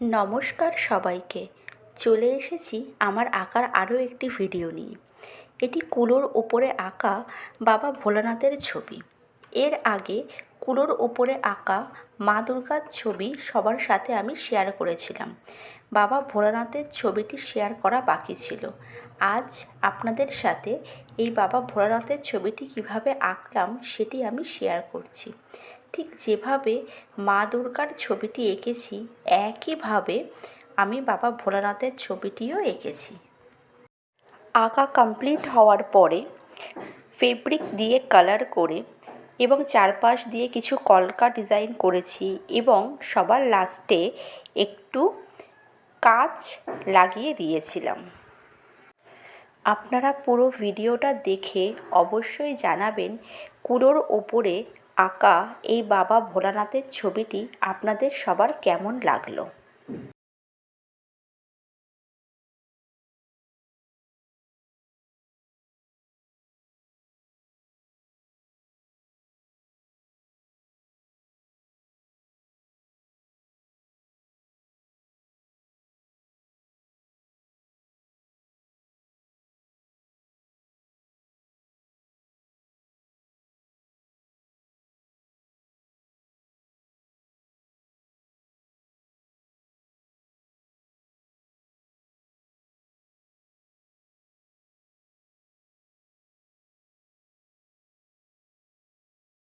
নমস্কার সবাইকে। চলে এসেছি আমার আঁকার আরও একটি ভিডিও নিয়ে। এটি কুলোর ওপরে আঁকা বাবা ভোলানাথের ছবি। এর আগে কুলোর ওপরে আঁকা মা দুর্গার ছবি সবার সাথে আমি শেয়ার করেছিলাম। বাবা ভোলানাথের ছবিটি শেয়ার করা বাকি ছিল। আজ আপনাদের সাথে এই বাবা ভোলানাথের ছবিটি কীভাবে আঁকলাম সেটি আমি শেয়ার করছি। ঠিক যেভাবে মা দুর্গার ছবিটি এঁকেছি, একইভাবে আমি বাবা ভোলানাথের ছবিটিও এঁকেছি। আঁকা কমপ্লিট হওয়ার পরে ফেব্রিক দিয়ে কালার করে এবং চারপাশ দিয়ে কিছু কলকা ডিজাইন করেছি এবং সবার লাস্টে একটু কাঁচ লাগিয়ে দিয়েছিলাম। আপনারা পুরো ভিডিওটা দেখে অবশ্যই জানাবেন কুলোর ওপরে আঁকা এই বাবা ভোলানাথের ছবিটি আপনাদের সবার কেমন লাগল।